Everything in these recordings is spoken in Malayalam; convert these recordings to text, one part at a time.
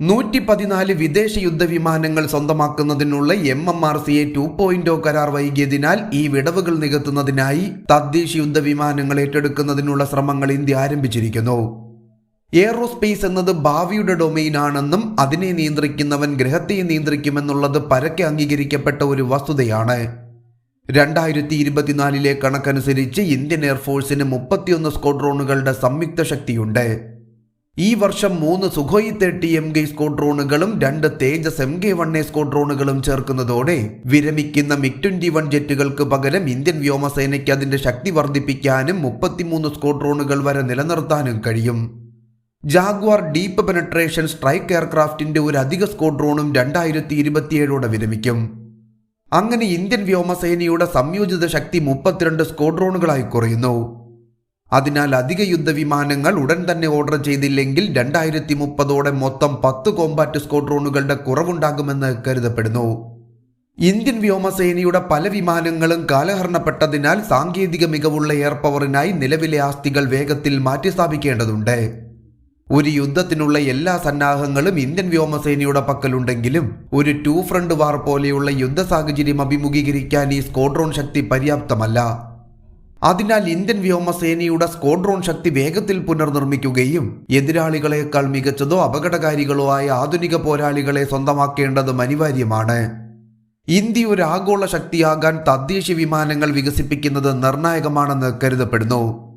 നൂറ്റി പതിനാല് വിദേശ യുദ്ധവിമാനങ്ങൾ സ്വന്തമാക്കുന്നതിനുള്ള M M R C A two point കരാർ വൈകിയതിനാൽ ഈ വിടവുകൾ നികത്തുന്നതിനായി തദ്ദേശ യുദ്ധവിമാനങ്ങൾ ഏറ്റെടുക്കുന്നതിനുള്ള ശ്രമങ്ങൾ ഇന്ത്യ ആരംഭിച്ചിരിക്കുന്നു. എയറോസ്പേസ് എന്നത് ഭാവിയുടെ ഡൊമെയിനാണെന്നും അതിനെ നിയന്ത്രിക്കുന്നവൻ ഗ്രഹത്തെ നിയന്ത്രിക്കുമെന്നുള്ളത് പരക്കെ അംഗീകരിക്കപ്പെട്ട ഒരു വസ്തുതയാണ്. രണ്ടായിരത്തി ഇരുപത്തിനാലിലെ കണക്കനുസരിച്ച് ഇന്ത്യൻ എയർഫോഴ്സിന് മുപ്പത്തിയൊന്ന് സ്ക്വാഡ്രോണുകളുടെ സംയുക്ത ശക്തിയുണ്ട്. ഈ വർഷം മൂന്ന് സുഖോയ് തേർട്ടി എം കെ സ്കോഡ്രോണുകളും രണ്ട് Tejas M K one A സ്കോഡ്രോണുകളും ചേർക്കുന്നതോടെ വിരമിക്കുന്ന മിഗ് ട്വന്റി വൺ ജെറ്റുകൾക്ക് പകരം ഇന്ത്യൻ വ്യോമസേനയ്ക്ക് അതിന്റെ ശക്തി വർദ്ധിപ്പിക്കാനും മുപ്പത്തിമൂന്ന് സ്കോഡ്രോണുകൾ വരെ നിലനിർത്താനും കഴിയും. ജാഗ്വാർ ഡീപ്പ് പെനട്രേഷൻ സ്ട്രൈക്ക് എയർക്രാഫ്റ്റിന്റെ ഒരു അധിക സ്കോഡ്രോണും രണ്ടായിരത്തി ഇരുപത്തിയേഴോടെ വിരമിക്കും. അങ്ങനെ ഇന്ത്യൻ വ്യോമസേനയുടെ സംയോജിത ശക്തി മുപ്പത്തിരണ്ട് സ്കോഡ്രോണുകളായി കുറയുന്നു. അതിനാൽ അധിക യുദ്ധവിമാനങ്ങൾ ഉടൻ തന്നെ ഓർഡർ ചെയ്തില്ലെങ്കിൽ രണ്ടായിരത്തി മുപ്പതോടെ മൊത്തം പത്ത് കോമ്പാറ്റ് സ്ക്വാഡ്രോണുകളുടെ കുറവുണ്ടാകുമെന്ന് കരുതപ്പെടുന്നു. ഇന്ത്യൻ വ്യോമസേനയുടെ പല വിമാനങ്ങളും കാലഹരണപ്പെട്ടതിനാൽ സാങ്കേതിക മികവുള്ള എയർ പവറിനായി നിലവിലെ ആസ്തികൾ വേഗത്തിൽ മാറ്റിസ്ഥാപിക്കേണ്ടതുണ്ട്. ഒരു യുദ്ധത്തിനുള്ള എല്ലാ സന്നാഹങ്ങളും ഇന്ത്യൻ വ്യോമസേനയുടെ പക്കലുണ്ടെങ്കിലും ഒരു ടു ഫ്രണ്ട് വാർ പോലെയുള്ള യുദ്ധ സാഹചര്യം അഭിമുഖീകരിക്കാൻ ഈ സ്ക്വാഡ്രോൺ ശക്തി പര്യാപ്തമല്ല. അതിനാൽ ഇന്ത്യൻ വ്യോമസേനയുടെ സ്ക്വാഡ്രോൺ ശക്തി വേഗത്തിൽ പുനർനിർമ്മിക്കുകയും എതിരാളികളെക്കാൾ മികച്ചതോ അപകടകാരികളോ ആയ ആധുനിക പോരാളികളെ സ്വന്തമാക്കേണ്ടതും അനിവാര്യമാണ്. ഇന്ത്യ ഒരു ആഗോള ശക്തിയാകാൻ തദ്ദേശീയ വിമാനങ്ങൾ വികസിപ്പിക്കുന്നത് നിർണായകമാണെന്ന് കരുതപ്പെടുന്നു.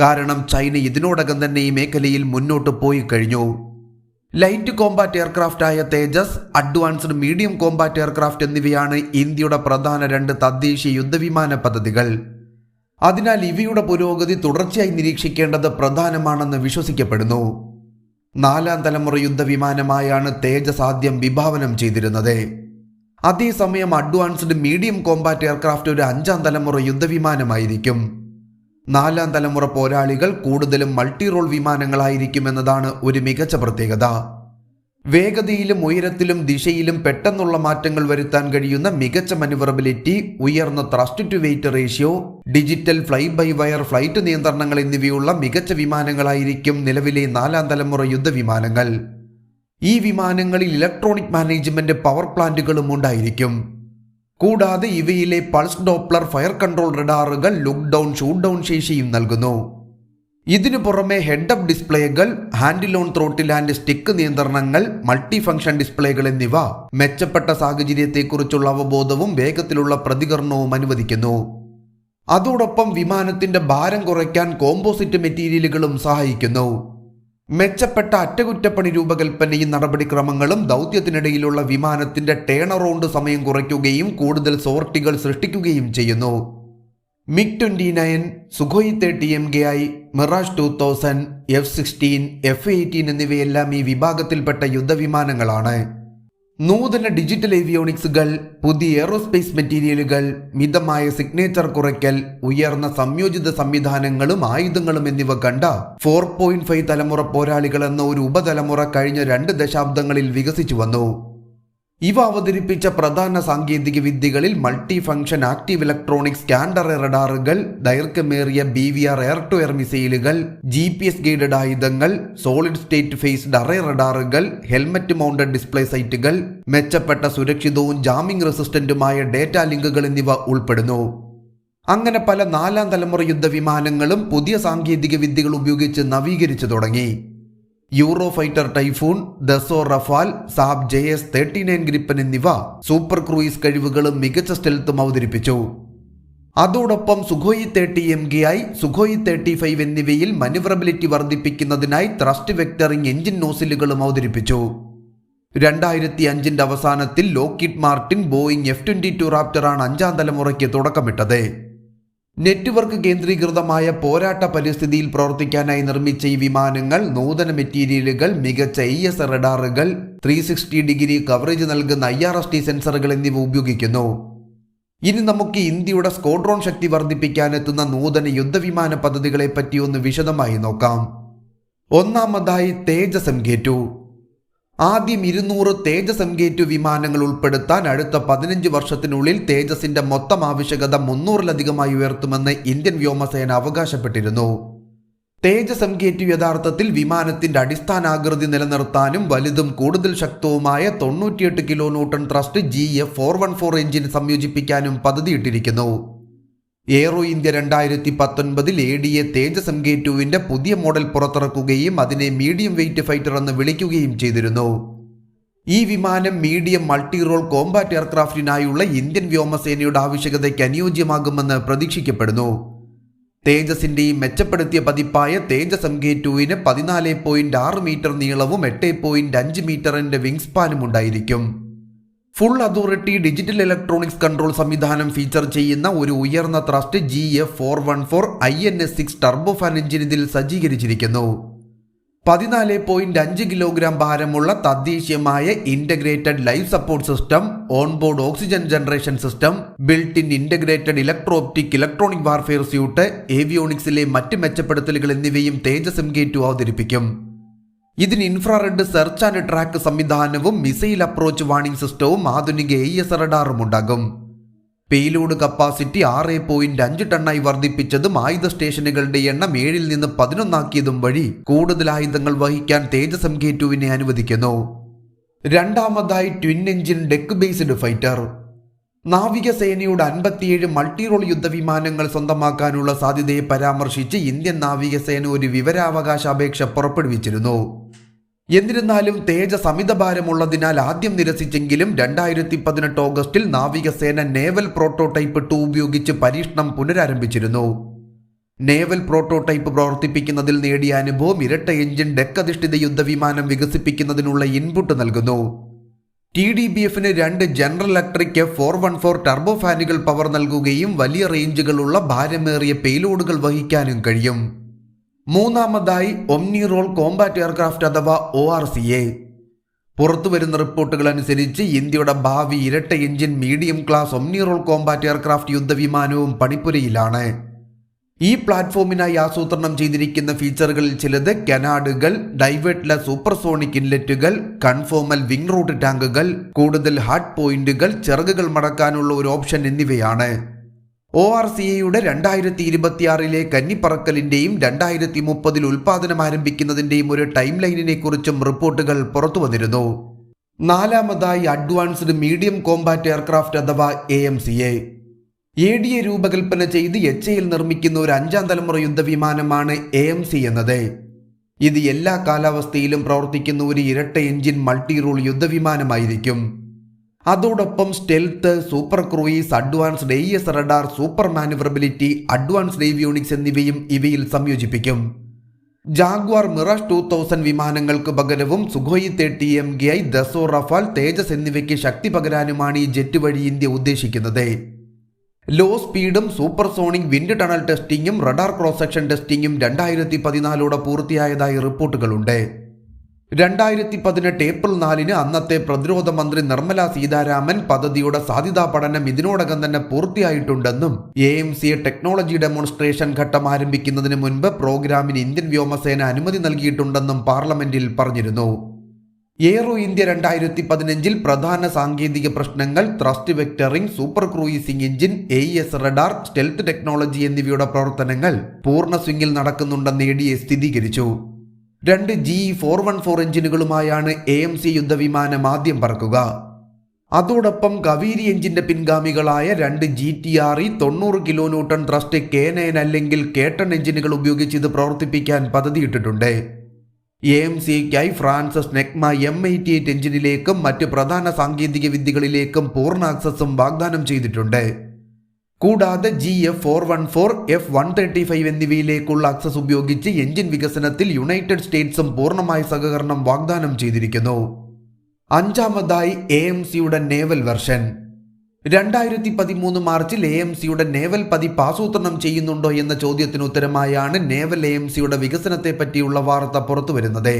കാരണം ചൈന ഇതിനോടകം തന്നെ ഈ മേഖലയിൽ മുന്നോട്ട് പോയി കഴിഞ്ഞു. ലൈറ്റ് കോമ്പാറ്റ് എയർക്രാഫ്റ്റ് ആയ Tejas advanced medium combat aircraft എന്നിവയാണ് ഇന്ത്യയുടെ പ്രധാന രണ്ട് തദ്ദേശീയ യുദ്ധവിമാന പദ്ധതികൾ. അതിനാൽ ഇവയുടെ പുരോഗതി തുടർച്ചയായി നിരീക്ഷിക്കേണ്ടത് പ്രധാനമാണെന്ന് വിശ്വസിക്കപ്പെടുന്നു. നാലാം തലമുറ യുദ്ധവിമാനമായാണ് തേജസ് ആദ്യം വിഭാവനം ചെയ്തിരുന്നത്. അതേസമയം അഡ്വാൻസ്ഡ് മീഡിയം കോമ്പാറ്റ് എയർക്രാഫ്റ്റ് ഒരു അഞ്ചാം തലമുറ യുദ്ധവിമാനമായിരിക്കും. നാലാം തലമുറ പോരാളികൾ കൂടുതലും മൾട്ടി റോൾ വിമാനങ്ങളായിരിക്കുമെന്നതാണ് ഒരു മികച്ച പ്രത്യേകത. വേഗതയിലും ഉയരത്തിലും ദിശയിലും പെട്ടെന്നുള്ള മാറ്റങ്ങൾ വരുത്താൻ കഴിയുന്ന മികച്ച മനുവറബിലിറ്റി ഉയർന്ന thrust to weight ratio digital fly by wire flight നിയന്ത്രണങ്ങൾ എന്നിവയുള്ള മികച്ച വിമാനങ്ങളായിരിക്കും നിലവിലെ നാലാം തലമുറ യുദ്ധവിമാനങ്ങൾ. ഈ വിമാനങ്ങളിൽ ഇലക്ട്രോണിക് മാനേജ്മെന്റ് പവർ പ്ലാന്റുകളും ഉണ്ടായിരിക്കും. കൂടാതെ ഇവയിലെ പൾസ് ഡോപ്ലർ ഫയർ കൺട്രോൾ റഡാറുകൾ ലുക്ക് ഡൗൺ ഷൂട്ട് ഡൗൺ ശേഷിയും നൽകുന്നു. ഇതിനു പുറമെ head up ഡിസ്പ്ലേകൾ handle on throttle and stick നിയന്ത്രണങ്ങൾ മൾട്ടി ഫംഗ്ഷൻ ഡിസ്പ്ലേകൾ എന്നിവ മെച്ചപ്പെട്ട സാഹചര്യത്തെക്കുറിച്ചുള്ള അവബോധവും വേഗത്തിലുള്ള പ്രതികരണവും അനുവദിക്കുന്നു. അതോടൊപ്പം വിമാനത്തിന്റെ ഭാരം കുറയ്ക്കാൻ കോമ്പോസിറ്റ് മെറ്റീരിയലുകളും സഹായിക്കുന്നു. മെച്ചപ്പെട്ട അറ്റകുറ്റപ്പണി രൂപകൽപ്പനയും നടപടിക്രമങ്ങളും ദൗത്യത്തിനിടയിലുള്ള വിമാനത്തിന്റെ ടേൺ അറൗണ്ട് സമയം കുറയ്ക്കുകയും കൂടുതൽ സോർട്ടികൾ സൃഷ്ടിക്കുകയും ചെയ്യുന്നു. MiG twenty nine Sukhoi thirty M K I Mirage two thousand F sixteen F eighteen എന്നിവയെല്ലാം ഈ വിഭാഗത്തിൽപ്പെട്ട യുദ്ധവിമാനങ്ങളാണ്. നൂതന ഡിജിറ്റൽ ഏവിയോണിക്സുകൾ പുതിയ എയറോസ്പേസ് മെറ്റീരിയലുകൾ മിതമായ സിഗ്നേച്ചർ കുറയ്ക്കൽ ഉയർന്ന സംയോജിത സംവിധാനങ്ങളും ആയുധങ്ങളും എന്നിവ കണ്ട ഫോർ പോയിന്റ് ഫൈവ് തലമുറ പോരാളികൾ എന്ന ഒരു ഉപതലമുറ കഴിഞ്ഞ രണ്ട് ദശാബ്ദങ്ങളിൽ വികസിച്ചു വന്നു. ഇവ അവതരിപ്പിച്ച പ്രധാന സാങ്കേതിക വിദ്യകളിൽ multi function active electronic scanned റഡാറുകൾ ദൈർഘ്യമേറിയ B V R air to air മിസൈലുകൾ ജി പി എസ് ഗൈഡഡ് ആയുധങ്ങൾ സോളിഡ് സ്റ്റേറ്റ് ഫേസ്ഡ് അറേ റഡാറുകൾ ഹെൽമറ്റ് മൗണ്ടഡ് ഡിസ്പ്ലേ സൈറ്റുകൾ മെച്ചപ്പെട്ട സുരക്ഷിതവും ജാമിംഗ് റെസിസ്റ്റന്റുമായ ഡേറ്റ ലിങ്കുകൾ എന്നിവ ഉൾപ്പെടുന്നു. അങ്ങനെ പല നാലാം തലമുറ യുദ്ധ വിമാനങ്ങളും പുതിയ സാങ്കേതിക വിദ്യകൾ ഉപയോഗിച്ച് നവീകരിച്ചു തുടങ്ങി. Eurofighter Typhoon Dassault Rafale Saab J S thirty nine Gripen എന്നിവ സൂപ്പർ ക്രൂയിസ് കഴിവുകളും മികച്ച സ്റ്റെൽത്തും അവതരിപ്പിച്ചു. അതോടൊപ്പം Sukhoi thirty M K I Sukhoi thirty five എന്നിവയിൽ മനുവറബിലിറ്റി വർദ്ധിപ്പിക്കുന്നതിനായി ത്രസ്റ്റ് വെക്ടറിംഗ് എഞ്ചിൻ നോസിലുകളും അവതരിപ്പിച്ചു. രണ്ടായിരത്തി അഞ്ചിന്റെ അവസാനത്തിൽ Lockheed Martin Boeing F twenty two റാപ്റ്ററാണ് അഞ്ചാം തലമുറയ്ക്ക് തുടക്കമിട്ടത്. നെറ്റ്വർക്ക് കേന്ദ്രീകൃതമായ പോരാട്ട പരിസ്ഥിതിയിൽ പ്രവർത്തിക്കാനായി നിർമ്മിച്ച ഈ വിമാനങ്ങൾ നൂതന മെറ്റീരിയലുകൾ മികച്ച ഐ എസ് റഡാറുകൾ ത്രീ സിക്സ്റ്റി ഡിഗ്രി കവറേജ് നൽകുന്ന ഐ ആർ എസ് ടി സെൻസറുകൾ എന്നിവ ഉപയോഗിക്കുന്നു. ഇനി നമുക്ക് ഇന്ത്യയുടെ സ്കോഡ്രോൺ ശക്തി വർദ്ധിപ്പിക്കാനെത്തുന്ന നൂതന യുദ്ധവിമാന പദ്ധതികളെപ്പറ്റി ഒന്ന് വിശദമായി നോക്കാം. ഒന്നാമതായി തേജസ് ടു ആദ്യം ഇരുന്നൂറ് തേജസ് എം ടു വിമാനങ്ങൾ ഉൾപ്പെടുത്താൻ അടുത്ത പതിനഞ്ച് വർഷത്തിനുള്ളിൽ തേജസിന്റെ മൊത്തം ആവശ്യകത മുന്നൂറിലധികമായി ഉയർത്തുമെന്ന് ഇന്ത്യൻ വ്യോമസേന അവകാശപ്പെട്ടിരുന്നു. തേജസ് എം ടു യഥാർത്ഥത്തിൽ വിമാനത്തിന്റെ അടിസ്ഥാനാകൃതി നിലനിർത്താനും വലുതും കൂടുതൽ ശക്തവുമായ തൊണ്ണൂറ്റിയെട്ട് kilonewton thrust G F four one four engine സംയോജിപ്പിക്കാനും പദ്ധതിയിട്ടിരിക്കുന്നു. എയ്റോ ഇന്ത്യ രണ്ടായിരത്തി പത്തൊൻപതിൽ A D A Tejas M K ടുവിന്റെ പുതിയ മോഡൽ പുറത്തിറക്കുകയും അതിനെ മീഡിയം വെയിറ്റ് ഫൈറ്റർ എന്ന് വിളിക്കുകയും ചെയ്തിരുന്നു. ഈ വിമാനം മീഡിയം മൾട്ടി റോൾ കോമ്പാറ്റ് എയർക്രാഫ്റ്റിനായുള്ള ഇന്ത്യൻ വ്യോമസേനയുടെ ആവശ്യകതയ്ക്ക് അനുയോജ്യമാകുമെന്ന് പ്രതീക്ഷിക്കപ്പെടുന്നു. തേജസിന്റെ ഈ മെച്ചപ്പെടുത്തിയ പതിപ്പായ തേജസ് എം കെ ടുവിന് പതിനാല് പോയിന്റ് ആറ് മീറ്റർ നീളവും എട്ട് പോയിന്റ് അഞ്ച് മീറ്ററിന്റെ വിങ് സ്പാനും ഉണ്ടായിരിക്കും. Full authority digital electronics control സംവിധാനം ഫീച്ചർ ചെയ്യുന്ന ഒരു ഉയർന്ന thrust G F four one four I N S six turbofan engine ഇതിൽ സജ്ജീകരിച്ചിരിക്കുന്നു. പതിനാല് പോയിന്റ് അഞ്ച് കിലോഗ്രാം ഭാരമുള്ള തദ്ദേശീയമായ integrated life support system onboard oxygen generation system built in integrated electro optic electronic warfare suite ഏവിയോണിക്സിലെ മറ്റ് മെച്ചപ്പെടുത്തലുകൾ എന്നിവയും തേജസ് എം കെ അവതരിപ്പിക്കും. ഇതിന് ഇൻഫ്രാറെഡ് സെർച്ച് ആൻഡ് ട്രാക്ക് സംവിധാനവും മിസൈൽ അപ്രോച്ച് വാണിംഗ് സിസ്റ്റവും ആധുനിക എ എസ് റഡാറും ഉണ്ടാകും. പേലോഡ് കപ്പാസിറ്റി ആറ് പോയിന്റ് അഞ്ച് ടണ്ണായി വർദ്ധിപ്പിച്ചതും ആയുധ സ്റ്റേഷനുകളുടെ എണ്ണം ഏഴിൽ നിന്ന് പതിനൊന്നാക്കിയതും വഴി കൂടുതൽ ആയുധങ്ങൾ വഹിക്കാൻ തേജസ് എം കെ ടുവിനെ അനുവദിക്കുന്നു. രണ്ടാമതായി twin engine deck based fighter നാവികസേനയുടെ അൻപത്തിയേഴ് മൾട്ടിറോൾ യുദ്ധവിമാനങ്ങൾ സ്വന്തമാക്കാനുള്ള സാധ്യതയെ പരാമർശിച്ച് ഇന്ത്യൻ നാവികസേന ഒരു വിവരാവകാശ അപേക്ഷ പുറപ്പെടുവിച്ചിരുന്നു. എന്നിരുന്നാലും തേജസ് അമിതഭാരമുള്ളതിനാൽ ആദ്യം നിരസിച്ചെങ്കിലും രണ്ടായിരത്തി പതിനെട്ട് ഓഗസ്റ്റിൽ നാവികസേന നേവൽ പ്രോട്ടോടൈപ്പ് ടു ഉപയോഗിച്ച് പരീക്ഷണം പുനരാരംഭിച്ചിരുന്നു. നേവൽ പ്രോട്ടോടൈപ്പ് പ്രവർത്തിപ്പിക്കുന്നതിൽ നേടിയ അനുഭവം ഇരട്ട എഞ്ചിൻ ഡെക്ക് ഡെക്കധിഷ്ഠിത യുദ്ധവിമാനം വികസിപ്പിക്കുന്നതിനുള്ള ഇൻപുട്ട് നൽകുന്നു. ടി ഡി ബി എഫിന് രണ്ട് General Electric four one four turbo ഫാനുകൾ power നൽകുകയും വലിയ റേഞ്ചുകളുള്ള ഭാരമേറിയ പേലോഡുകൾ വഹിക്കാനും കഴിയും. മൂന്നാമതായി ഒംനി റോൾ കോംബാറ്റ് എയർക്രാഫ്റ്റ് അഥവാ ഒ ആർ സി എ. പുറത്തുവരുന്ന റിപ്പോർട്ടുകൾ അനുസരിച്ച് ഇന്ത്യയുടെ ഭാവി ഇരട്ട engine medium class omni role combat aircraft യുദ്ധവിമാനവും പണിപ്പുരയിലാണ്. ഈ പ്ലാറ്റ്ഫോമിനായി ആസൂത്രണം ചെയ്തിരിക്കുന്ന ഫീച്ചറുകളിൽ ചിലത് കനാഡുകൾ ഡൈവേർട്ട്ലെസ് സൂപ്പർസോണിക് ഇൻലെറ്റുകൾ കൺഫോമൽ വിംഗ് റൂട്ട് ടാങ്കുകൾ കൂടുതൽ ഹാർഡ് പോയിന്റുകൾ ചിറകുകൾ മടക്കാനുള്ള ഒരു ഓപ്ഷൻ എന്നിവയാണ്. ഒ ആർ സി എയുടെ രണ്ടായിരത്തി ഇരുപത്തിയാറിലെ കന്നിപ്പറക്കലിന്റെയും രണ്ടായിരത്തി മുപ്പതിൽ ഉൽപാദനം ആരംഭിക്കുന്നതിന്റെയും ഒരു ടൈം ലൈനിനെ കുറിച്ചും റിപ്പോർട്ടുകൾ പുറത്തുവന്നിരുന്നു. നാലാമതായി അഡ്വാൻസ്ഡ് മീഡിയം കോംബാറ്റ് എയർക്രാഫ്റ്റ് അഥവാ A M C A. A D A രൂപകൽപ്പന ചെയ്ത് എച്ച് എയിൽ നിർമ്മിക്കുന്ന ഒരു അഞ്ചാം തലമുറ യുദ്ധവിമാനമാണ് എ എം സി എന്നത്. ഇത് എല്ലാ കാലാവസ്ഥയിലും പ്രവർത്തിക്കുന്ന ഒരു ഇരട്ട എഞ്ചിൻ മൾട്ടി റൂൾ യുദ്ധവിമാനമായിരിക്കും. അതോടൊപ്പം stealth super cruise advanced A S radar super manoeuvrability advanced avionics എന്നിവയും ഇവയിൽ സംയോജിപ്പിക്കും. ജാഗ്വാർ മിറാഷ് ടു തൗസൻഡ് വിമാനങ്ങൾക്ക് പകരവും Sukhoi thirty M K I Dassault Rafale Tejas എന്നിവയ്ക്ക് ശക്തി പകരാനുമാണ് ഈ ജെറ്റ് വഴി ഇന്ത്യ ഉദ്ദേശിക്കുന്നത്. ലോ സ്പീഡും സൂപ്പർസോണിക് വിൻഡ് ടണൽ ടെസ്റ്റിംഗും റഡാർ ക്രോസ് സെക്ഷൻ ടെസ്റ്റിംഗും രണ്ടായിരത്തി പതിനാലോടെ പൂർത്തിയായതായി റിപ്പോർട്ടുകളുണ്ട്. രണ്ടായിരത്തി പതിനെട്ട് ഏപ്രിൽ നാലിന് അന്നത്തെ പ്രതിരോധ മന്ത്രി നിർമ്മല സീതാരാമൻ പദ്ധതിയുടെ സാധ്യതാ പഠനം ഇതിനോടകം തന്നെ പൂർത്തിയായിട്ടുണ്ടെന്നും A M C technology demonstration ഘട്ടം ആരംഭിക്കുന്നതിന് മുൻപ് പ്രോഗ്രാമിന് ഇന്ത്യൻ വ്യോമസേന അനുമതി നൽകിയിട്ടുണ്ടെന്നും പാർലമെന്റിൽ പറഞ്ഞിരുന്നു. എയ്റോ ഇന്ത്യ രണ്ടായിരത്തി പതിനഞ്ചിൽ പ്രധാന സാങ്കേതിക പ്രശ്നങ്ങൾ thrust vectoring super cruising engine A S radar stealth technology എന്നിവയുടെ പ്രവർത്തനങ്ങൾ പൂർണ സ്വിംഗിൽ നടക്കുന്നുണ്ടെന്ന് എ ഡി എ സ്ഥിരീകരിച്ചു. രണ്ട് ജി ഫോർ വൺ ഫോർ എഞ്ചിനുകളുമായാണ് എ എം സി യുദ്ധവിമാനം ആദ്യം പറക്കുക. അതോടൊപ്പം കവീരി എഞ്ചിന്റെ പിൻഗാമികളായ രണ്ട് ജി ടി ആർ ഇ തൊണ്ണൂറ് kilo newton thrust K nine അല്ലെങ്കിൽ കേട്ടൺ എഞ്ചിനുകൾ ഉപയോഗിച്ച് ഇത് പ്രവർത്തിപ്പിക്കാൻ പദ്ധതിയിട്ടിട്ടുണ്ട്. A M സിക്കായി France's Snecma M eighty eight എഞ്ചിനിലേക്കും മറ്റ് പ്രധാന സാങ്കേതിക വിദ്യകളിലേക്കും പൂർണ ആക്സസും വാഗ്ദാനം ചെയ്തിട്ടുണ്ട്. കൂടാതെ G F four one four F one thirty five എന്നിവയിലേക്കുള്ള access ഉപയോഗിച്ച് എഞ്ചിൻ വികസനത്തിൽ യുണൈറ്റഡ് സ്റ്റേറ്റ്സും പൂർണമായ സഹകരണം വാഗ്ദാനം ചെയ്തിരിക്കുന്നു. അഞ്ചാമതായി എ എം സിയുടെ നേവൽ വെർഷൻ. രണ്ടായിരത്തി പതിമൂന്ന് മാർച്ചിൽ എ എം സിയുടെ നേവൽ പതിപ്പ് ആസൂത്രണം ചെയ്യുന്നുണ്ടോ എന്ന ചോദ്യത്തിന് ഉത്തരമായാണ് നേവൽ എ എം സിയുടെ വികസനത്തെ പറ്റിയുള്ള വാർത്ത പുറത്തുവരുന്നത്.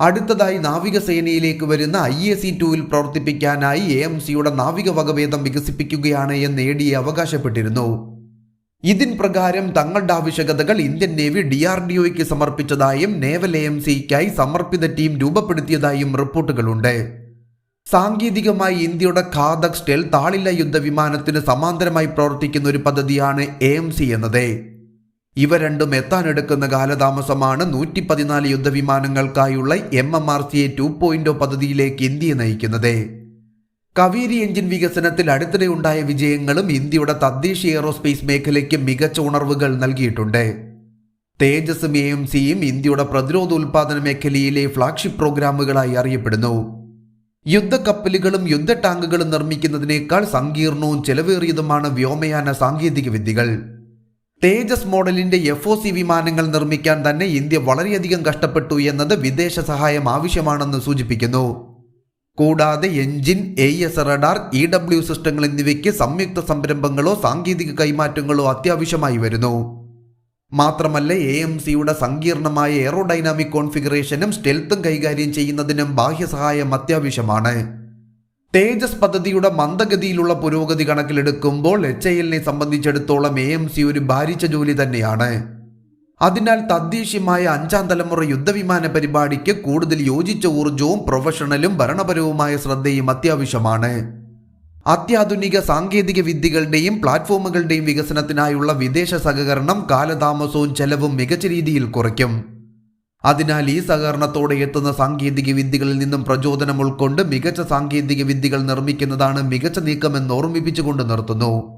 അടുത്തതായി നാവികസേനയിലേക്ക് വരുന്ന ഐ എ സി ടുവിൽ പ്രവർത്തിപ്പിക്കാനായി എ എം സിയുടെ നാവിക വകഭേദം വികസിപ്പിക്കുകയാണ് എന്ന് എ ഡി അവകാശപ്പെട്ടിരുന്നു. ഇതിൻ പ്രകാരം തങ്ങളുടെ ആവശ്യകതകൾ Indian Navy D R D ഒയ്ക്ക് സമർപ്പിച്ചതായും നേവൽ എ എം സിക്കായി സമർപ്പിത ടീം രൂപപ്പെടുത്തിയതായും റിപ്പോർട്ടുകളുണ്ട്. സാങ്കേതികമായി ഇന്ത്യയുടെ ഖാദക് സ്റ്റെൽ താളില്ല യുദ്ധവിമാനത്തിന് സമാന്തരമായി പ്രവർത്തിക്കുന്ന ഒരു പദ്ധതിയാണ് എ എം സി എന്നത്. ഇവ രണ്ടും എത്താനെടുക്കുന്ന കാലതാമസമാണ് നൂറ്റി പതിനാല് യുദ്ധവിമാനങ്ങൾക്കായുള്ള M M R C A two point പദ്ധതിയിലേക്ക് ഇന്ത്യയെ നയിക്കുന്നത്. കവേരി എഞ്ചിൻ വികസനത്തിൽ അടുത്തിടെ ഉണ്ടായ വിജയങ്ങളും ഇന്ത്യയുടെ തദ്ദേശീയ എയറോസ്പേസ് മേഖലയ്ക്ക് മികച്ച ഉണർവുകൾ നൽകിയിട്ടുണ്ട്. തേജസും എ എം സിയും ഇന്ത്യയുടെ പ്രതിരോധ ഉൽപാദന മേഖലയിലെ ഫ്ളാഗ്ഷിപ്പ് പ്രോഗ്രാമുകളായി അറിയപ്പെടുന്നു. യുദ്ധക്കപ്പലുകളും യുദ്ധ ടാങ്കുകളും നിർമ്മിക്കുന്നതിനേക്കാൾ സങ്കീർണവും ചെലവേറിയതുമാണ് വ്യോമയാന സാങ്കേതിക വിദ്യകൾ. തേജസ് മോഡലിന്റെ എഫ് ഒ സി വിമാനങ്ങൾ നിർമ്മിക്കാൻ തന്നെ ഇന്ത്യ വളരെയധികം കഷ്ടപ്പെട്ടു എന്നത് വിദേശ സഹായം ആവശ്യമാണെന്ന് സൂചിപ്പിക്കുന്നു. കൂടാതെ engine A S radar E W സിസ്റ്റങ്ങൾ എന്നിവയ്ക്ക് സംയുക്ത സംരംഭങ്ങളോ സാങ്കേതിക കൈമാറ്റങ്ങളോ അത്യാവശ്യമായി വരുന്നു. മാത്രമല്ല എ എം സിയുടെ സങ്കീർണമായ എയറോഡൈനാമിക് കോൺഫിഗറേഷനും സ്റ്റെൽത്തും കൈകാര്യം ചെയ്യുന്നതിനും ബാഹ്യ ബാഹ്യസഹായം അത്യാവശ്യമാണ്. തേജസ് പദ്ധതിയുടെ മന്ദഗതിയിലുള്ള പുരോഗതി കണക്കിലെടുക്കുമ്പോൾ എച്ച് ഐ എല്ലിനെ സംബന്ധിച്ചിടത്തോളം എ എം സി ഒരു ഭാരിച്ച ജോലി തന്നെയാണ്. അതിനാൽ തദ്ദേശീയമായ അഞ്ചാം തലമുറ യുദ്ധവിമാന പരിപാടിക്ക് കൂടുതൽ യോജിച്ച ഊർജവും പ്രൊഫഷണലും ഭരണപരവുമായ ശ്രദ്ധയും അത്യാവശ്യമാണ്. അത്യാധുനിക സാങ്കേതിക വിദ്യകളുടെയും പ്ലാറ്റ്ഫോമുകളുടെയും വികസനത്തിനായുള്ള വിദേശ സഹകരണം കാലതാമസവും ചെലവും മികച്ച രീതിയിൽ കുറയ്ക്കും. അതിനാൽ ഈ സഹകരണത്തോടെ എത്തുന്ന സാങ്കേതിക വിദ്യകളിൽ നിന്നും പ്രചോദനം ഉൾക്കൊണ്ട് മികച്ച സാങ്കേതിക വിദ്യകൾ നിർമ്മിക്കുന്നതാണ് മികച്ച നീക്കമെന്ന് ഓർമ്മിപ്പിച്ചുകൊണ്ട് നിർത്തുന്നു.